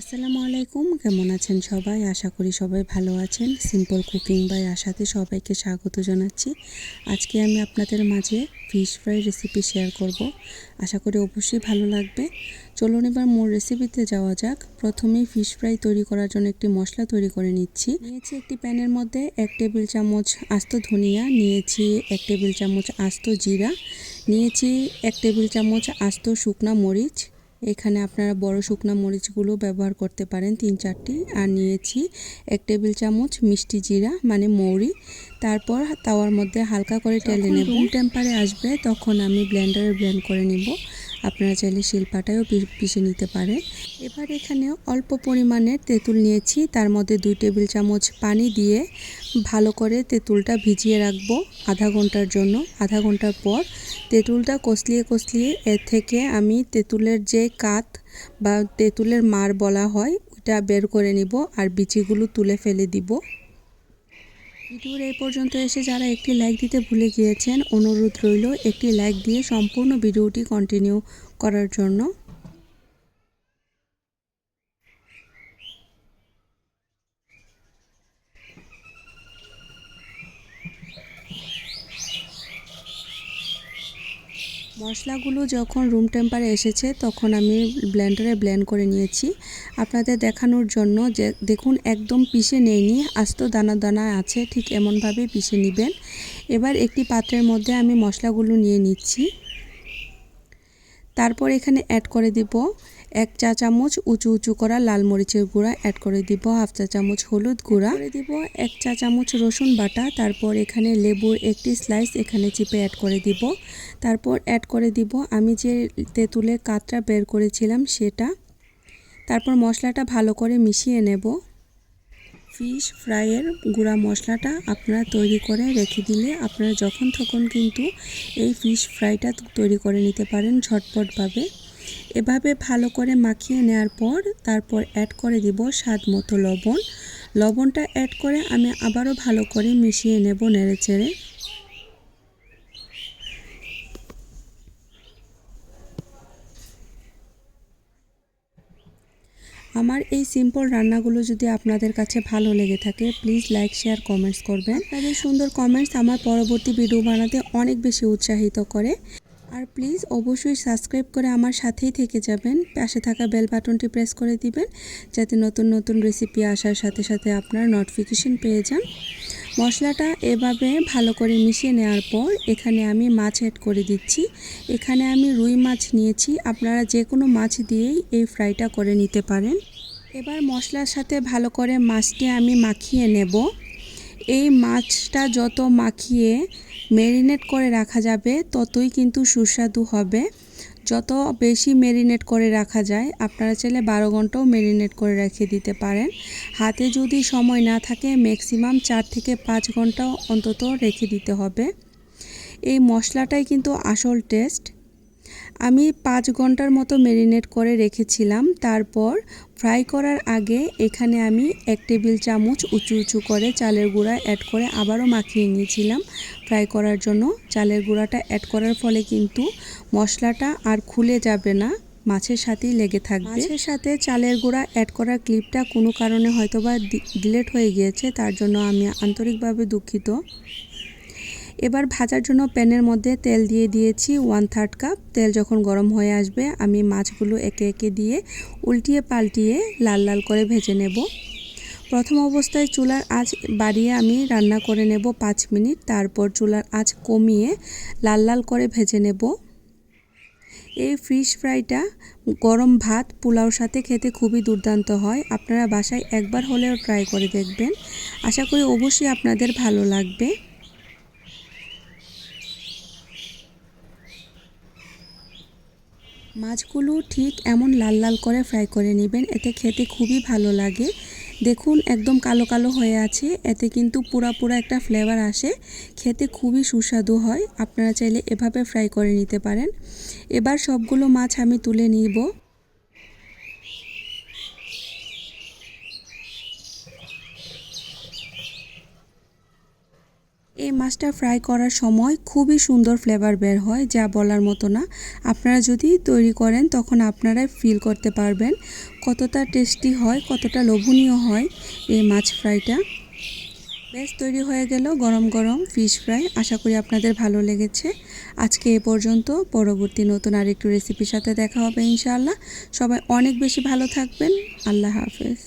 আসসালামু আলাইকুম, কেমন আছেন সবাই? আশা করি সবাই ভালো আছেন। সিম্পল কুকিং বাই আশাতে সবাইকে স্বাগত জানাচ্ছি। আজকে আমি আপনাদের মাঝে ফিশ ফ্রাই রেসিপি শেয়ার করব। আশা করি অবশ্যই ভালো লাগবে। চলুন এবার মূল রেসিপিতে যাওয়া যাক। প্রথমেই ফিশ ফ্রাই তৈরি করার জন্য একটি মশলা তৈরি করে নিচ্ছি। নিয়েছি একটি প্যানের মধ্যে এক টেবিল চামচ আস্ত ধনিয়া, নিয়েছি এক টেবিল চামচ আস্ত জিরা, নিয়েছি এক টেবিল চামচ আস্ত শুকনা মরিচ এখানে আপনারা বড় শুকনা মরিচগুলো ব্যবহার করতে পারেন তিন চারটি। আর নিয়েছি এক টেবিল চামচ মিষ্টি জিরা মানে মৌরি। তারপর তাওয়ার মধ্যে হালকা করে টেলে নেব। টেম্পারে আসবে তখন আমি ব্লেন্ডারে ব্লেন্ড করে নিব। আপনারা চাইলে শিলপাটায়ও পিষে নিতে পারে এবার এখানে অল্প পরিমাণে তেঁতুল নিয়েছি। তার মধ্যে দুই টেবিল চামচ পানি দিয়ে ভালো করে তেঁতুলটা ভিজিয়ে রাখব আধা ঘণ্টার জন্য। আধা ঘণ্টার পর তেঁতুলটা কষলিয়ে কষলিয়ে এর থেকে আমি তেঁতুলের যে কাত বা তেঁতুলের মার বলা হয় ওটা বের করে নিব আর বিচিগুলো তুলে ফেলে দিব। ভিডিওর এই পর্যন্ত এসে যারা একটি লাইক দিতে ভুলে গিয়েছেন, অনুরোধ রইল একটি লাইক দিয়ে সম্পূর্ণ ভিডিওটি কন্টিনিউ করার জন্য। মশলাগুলো যখন রুম টেম্পারে এসেছে, তখন আমি ব্লেন্ডারে ব্লেন্ড করে নিয়েছি। আপনাদের দেখানোর জন্য যে, দেখুন, একদম পিষে নেইনি, আস্ত দানা দানা আছে, ঠিক এমনভাবে পিষে নেবেন। এবার একটি পাত্রের মধ্যে আমি মশলাগুলো নিয়ে নিচ্ছি। তারপর এখানে অ্যাড করে দিব এক চা চামচ উঁচু উঁচু করা লাল মরিচের গুঁড়া অ্যাড করে দিব, হাফ চা চামচ হলুদ গুঁড়া। করে দিব এক চা চামচ রসুন বাটা, তারপর এখানে লেবুর একটি স্লাইস এখানে চিপে অ্যাড করে দিব। তারপর অ্যাড করে দিব আমি যে তেঁতুলের কাতটা বের করেছিলাম সেটা। তারপর মশলাটা ভালো করে মিশিয়ে নেব। ফিশ ফ্রাইয়ের গুঁড়া মশলাটা আপনারা তৈরি করে রেখে দিলে আপনারা যখন তখন কিন্তু এই ফিশ ফ্রাইটা তৈরি করে নিতে পারেন ঝটপটভাবে। এভাবে ভালো করে মাখিয়ে নেওয়ার পর তারপর অ্যাড করে দিব স্বাদ মতো লবণ। লবণটা অ্যাড করে আমি আবারও ভালো করে মিশিয়ে নেব নেড়ে চেড়ে আমার এই সিম্পল রান্নাগুলো যদি আপনাদের কাছে ভালো লেগে থাকে প্লিজ লাইক শেয়ার কমেন্টস করবেন। আপনাদের সুন্দর কমেন্টস আমার পরবর্তী ভিডিও বানাতে অনেক বেশি উৎসাহিত করে। আর প্লিজ অবশ্যই সাবস্ক্রাইব করে আমার সাথেই থেকে যাবেন। পাশে থাকা বেল বাটনটি প্রেস করে দিবেন, যাতে নতুন নতুন রেসিপি আসার সাথে সাথে আপনার নোটিফিকেশন পেয়ে যান। মশলাটা এভাবে ভালো করে মিশিয়ে নেওয়ার পর এখানে আমি মাছ অ্যাড করে দিচ্ছি। এখানে আমি রুই মাছ নিয়েছি। আপনারা যে কোনো মাছ দিয়েই এই ফ্রাইটা করে নিতে পারেন। এবার মশলার সাথে ভালো করে মাছটি আমি মাখিয়ে নেব। এই মাছটা যত মাখিয়ে মেরিনেট করে রাখা যাবে, ততই কিন্তু সুস্বাদু হবে। যত বেশি মেরিনেট করে রাখা যায়, আপনারা চাইলে বারো ঘন্টাও মেরিনেট করে রেখে দিতে পারেন। হাতে যদি সময় না থাকে ম্যাক্সিমাম চার থেকে পাঁচ ঘণ্টা অন্তত রেখে দিতে হবে। এই মশলাটাই কিন্তু আসল টেস্ট আমি পাঁচ ঘণ্টার মতো মেরিনেট করে রেখেছিলাম। তারপর ফ্রাই করার আগে এখানে আমি এক টেবিল চামচ উঁচু উঁচু করে চালের গুঁড়া অ্যাড করে আবারও মাখিয়ে নিয়েছিলাম। ফ্রাই করার জন্য চালের গুঁড়াটা অ্যাড করার ফলে কিন্তু মশলাটা আর খুলে যাবে না, মাছের সাথেই লেগে থাকবে। মাছের সাথে চালের গুঁড়া অ্যাড করার ক্লিপটা কোনো কারণে হয়তোবা ডিলেট হয়ে গিয়েছে, তার জন্য আমি আন্তরিকভাবে দুঃখিত। এবার ভাজার জন্য প্যানের মধ্যে তেল দিয়ে দিয়েছি ওয়ান থার্ড কাপ তেল যখন গরম হয়ে আসবে, আমি মাছগুলো একে একে দিয়ে উল্টিয়ে পাল্টিয়ে লাল লাল করে ভেজে নেব। প্রথম অবস্থায় চুলার আঁচ বাড়িয়ে আমি রান্না করে নেব পাঁচ মিনিট। তারপর চুলার আঁচ কমিয়ে লাল লাল করে ভেজে নেব। এই ফিশ ফ্রাইটা গরম ভাত, পোলাওর সাথে খেতে খুবই দুর্দান্ত হয়। আপনারা বাসায় একবার হলেও ট্রাই করে দেখবেন। আশা করি অবশ্যই আপনাদের ভালো লাগবে। মাছগুলো ঠিক এমন লাল লাল করে ফ্রাই করে নেবেন, এতে খেতে খুবই ভালো লাগে। দেখুন, একদম কালো কালো হয়ে আছে, এতে কিন্তু পুরা পুরা একটা ফ্লেভার আসে, খেতে খুবই সুস্বাদু হয়, আপনারা চাইলে এভাবে ফ্রাই করে নিতে পারেন। এবার সবগুলো মাছ আমি তুলে নিব। এই মাছটা ফ্রাই করার সময় খুবই সুন্দর ফ্লেভার বের হয়, যা বলার মতো না। আপনারা যদি তৈরি করেন, তখন আপনারাই ফিল করতে পারবেন কতটা টেস্টি হয়, কতটা লোভনীয় হয় এই মাছ ফ্রাইটা বেশ তৈরি হয়ে গেল গরম গরম ফিশ ফ্রাই আশা করি আপনাদের ভালো লেগেছে। আজকে এ পর্যন্ত, পরবর্তী নতুন আরেকটু রেসিপির সাথে দেখা হবে ইনশাআল্লাহ। সবাই অনেক বেশি ভালো থাকবেন, আল্লাহ হাফেজ।